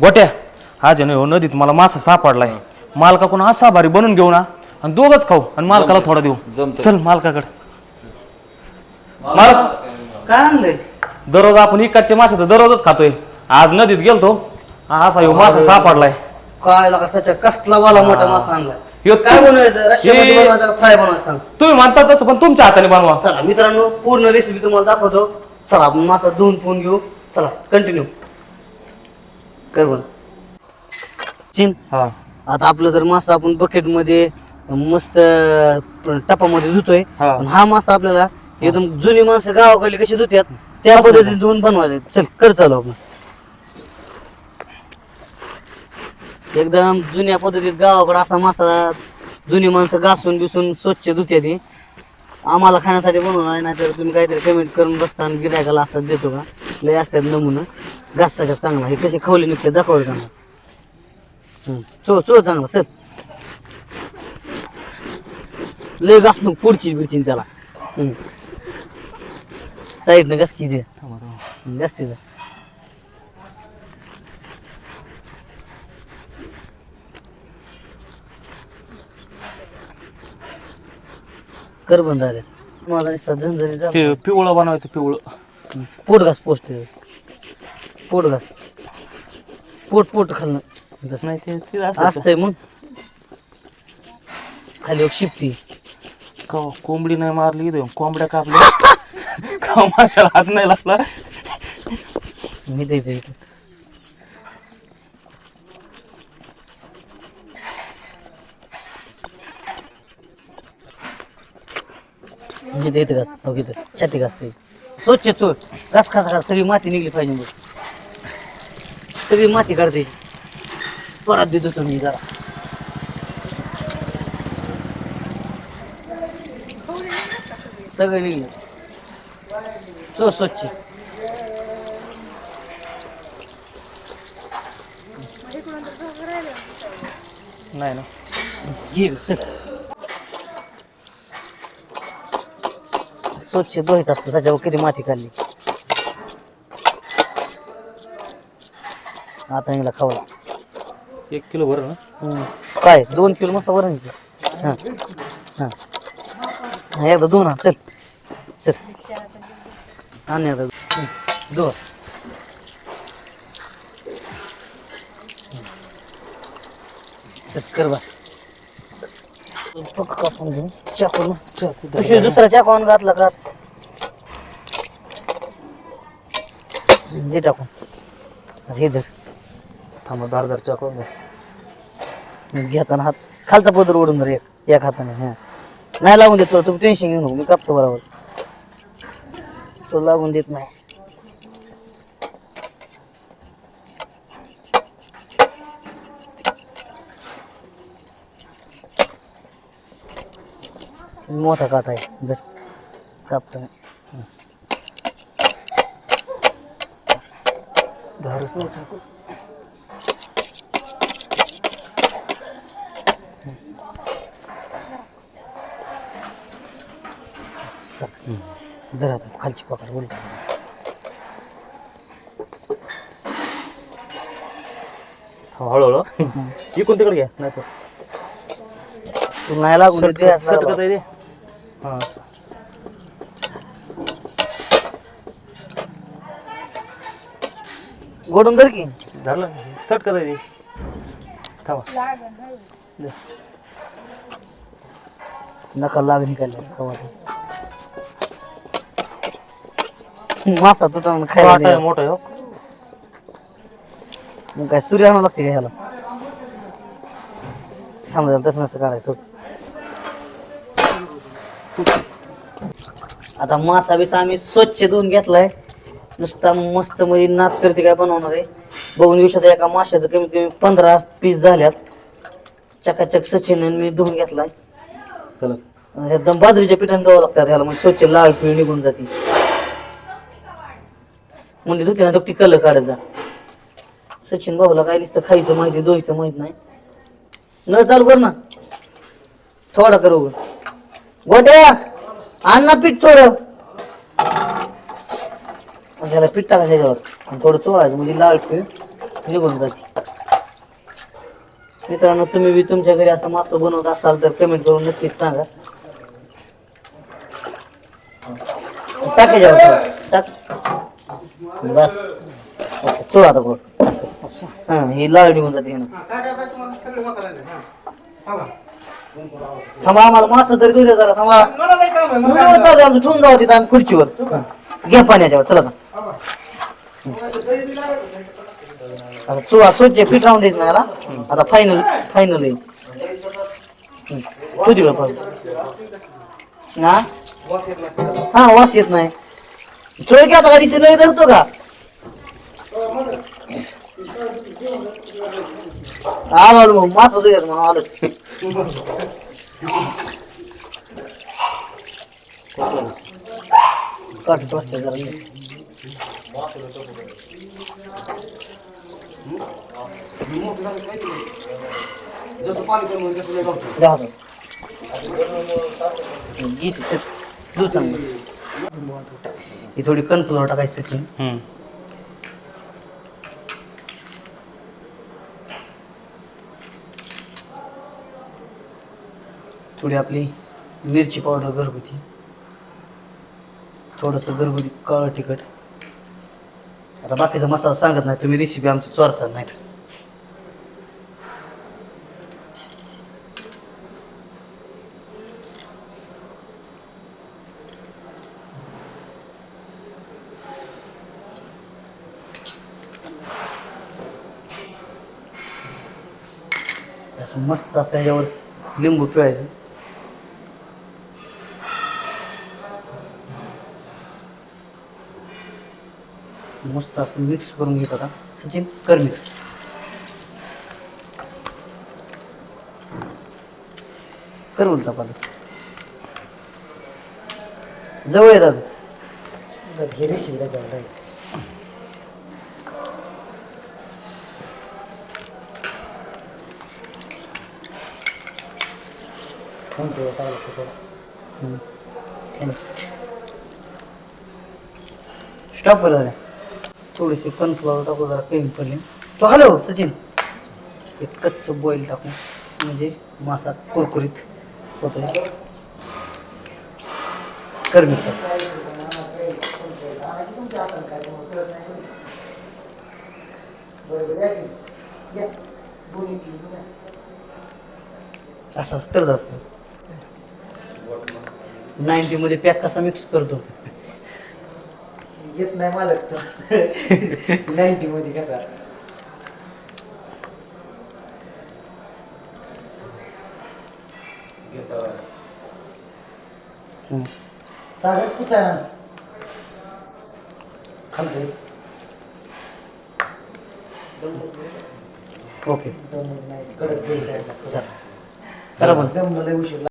गोट्या. आज आहे ना ह्यो नदीत मला मासा सापडलाय. मालकाकडून असा भारी बनवून घेऊ ना आणि दोघच खाऊ आणि मालकाला थोडा देऊ. जमतंय. चल मालकाकडे. मालक. काय आणलंय? दररोज आपण इकडचे मासे तर दररोजच खातोय. आज नदीत गेलतो हा असा ह्यो मासा सापडलाय. काय लागा सच्या कसला वाला मोठा मासा आणलाय? ह्यो काय बनवायचं? रश्यामध्ये हे- बनवायचं का फ्राय बनवायचं सांग. तुम्ही म्हणता तसं पण तुमच्या हाताने बनवा. चला मित्रांनो पूर्ण रेसिपी तुम्हाला दाखवतो. चला आपण मासा धुवून पुन घेऊ. चला कंटिन्यू कर चिन हा. आता आपलं जर मासा आपण बकेटमध्ये मस्त टपामध्ये धुतोय हा. पण हा मासा आपल्याला एकदम जुनी माणसं गावाकडली कशी धुत्यात त्या पद्धतीने धुवून बनवायचे. चल कर चालू आपण. एकदम जुन्या पद्धतीत गावाकडे असा मासा जुनी माणसं घासून बिसून स्वच्छ धुत्या ती आम्हाला खाण्यासाठी बनवून आहे नाहीतर तुम्ही काहीतरी पेमेंट करून बसता आणि गिरायकाला असं देतो का? लय असतात नमुना. घासाच्या चांगला. हे कसे खवले निघते दाखवले का चो चो चांगला चल. लय घास पुढची बिडची त्याला. साईडनं घास किती घास तिथं. कर बंद आले मला दिसतात झंझरी पिवळं बनवायचं पिवळं. पोट घास पोचते पोट घास पोट पोट खाल्लं. तसं. नाही ते ते असं असतंय मग. खाली एक शिफ्टी का कोंबडी नाही मारली इथे कोंबड्या कापल्या. का माशाला हात नाही लागला मी देते इथे मी देते घास हो इथं. छाती घास ते स्वच्छ चोट घास खास घास सगळी माती निघली पाहिजे मग. सगळी माती काढते परत देतो तुम्ही जरा. सगळे निघले. चो स्वच्छ. नाही ना. घे चल. स्वच्छ धुवायच असतो त्याच्यावर किती माती काढली आता हिला खावला एक किलो भर ना? हम्म. काय दोन किलो मस्त वरण हां हां. हा, एकदा दोन हा चल चल. आणि एकदा हम्म. दोन चल कर बस पक्क कापून घेऊ चाकून पिशवी दुसरा चाकून घातला का दे टाकून हे धर थांबा धार धार चाकून द्या घ्यायचा ना हात. खालचा पदर ओढून धर एक एक हाताने हा नाही लागून देत तुला तू टेन्शन घेऊ नको मी कापतो बरोबर तो लागून देत नाही मोठा काटा आहे. धर. कापतो मी. धारच चल. धर आता. खालची पकड उलटा. हळूहळू? इकून तिकडे घ्या नाही तर तू नाही देत सटकत. आहे ते. हा गोडून धर की. धरलं आहे ते. थांबा. नका लाग निघाले मासा तुटा खायला वाटा आहे नाही. मोठा आहे हो. मग काय सूर्य आणावं लागते का ह्याला? थांब जरा, तसं नसतं काढायचं. सोड आता मासा बिसा आम्ही स्वच्छ धुवून घेतलाय. नुसता मस्त मध्ये नात करते काय बनवणार आहे. बघून घेऊ शकता एका माशाचं कमीत कमी पंधरा पीस झाल्यात. चकाचक सचिन मी धुवून घेतलाय. चला. एकदम बाजरीच्या पिठाने द्यावं लागतात ह्याला म्हणजे स्वच्छ लाल पिळ निघून जाते. म्हणजे धुते ना ती कलर काढत जा. सचिन भाऊला काय नुसतं खायचं माहिती दोयचं माहीत नाही. न चालू कर ना. थोडा करू गोट्या आण ना पीठ थोडं. आणि त्याला पीठ टाकायचं त्याच्यावर आणि थोडं चोळायचं म्हणजे लाल पीठ निघून जाते. मित्रांनो तुम्ही बी तुमच्या घरी असं मासं बनवत असाल तर कमेंट करून नक्कीच सांगा. टाके जाऊ टाक. बस. चोळा आता असं. हा ही लाळ निघून जाते. थांबा आम्हाला मासं तरी द्या जरा थांबा. व्हिडिओ चालू आहे. आमचं ठेवून जाऊ तिथं आम्ही खुर्चीवर. घ्या पाण्याच्यावर चला आता. आता चुळा स्वच्छ पीठ राहून द्यायचं ना याला. आता फायनल फायनल आहे तुझी पण हा? हा वास येत नाही. चोळ की आता का दिसे नाही धरतो का? आलो मग मास होतो म्हणून आलंच. काट बसते जरा द्या चांगलं. ही थोडी कणफुलावर टाकायची सचिन थोडी आपली मिरची पावडर घरगुती. थोडंसं घरगुती काळं तिखट. आता बाकीचा मसाला सांगत नाही तुम्ही रेसिपी आमची चोरचा नाही तर. असं मस्त असं याच्यावर लिंबू पिळायचं. मस्त असं मिक्स करून घेत आता. सचिन कर मिक्स कर उलटा पालक. जवळ येतात हे शिल्लक दाखवा स्टॉप करा दादा थोडीशी कॉर्नफ्लॉवर टाकू जरा कमी पडली. तो हॅलो सचिन. एक कच्च बॉईल टाकू. म्हणजे मासा कुरकुरीत होतोय. कर मिक्स असं कर जरा. असं नाईन्टी मध्ये पॅक कसा मिक्स करतो? येत नाही मालक तो नाईन्टी मध्ये कसा? हम्म. सागर पुसायला खालचं ओके. दम नाही कडक चला दम लय उशीर